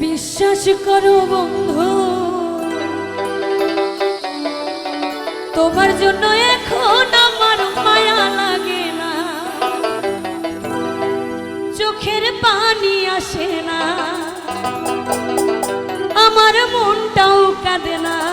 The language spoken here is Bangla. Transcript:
বিশ্বাস করো বন্ধু। তোমার জন্য এখন আমার মায়া লাগে না। চোখের পানি আসে না। আমার মনটাও কাঁদে না।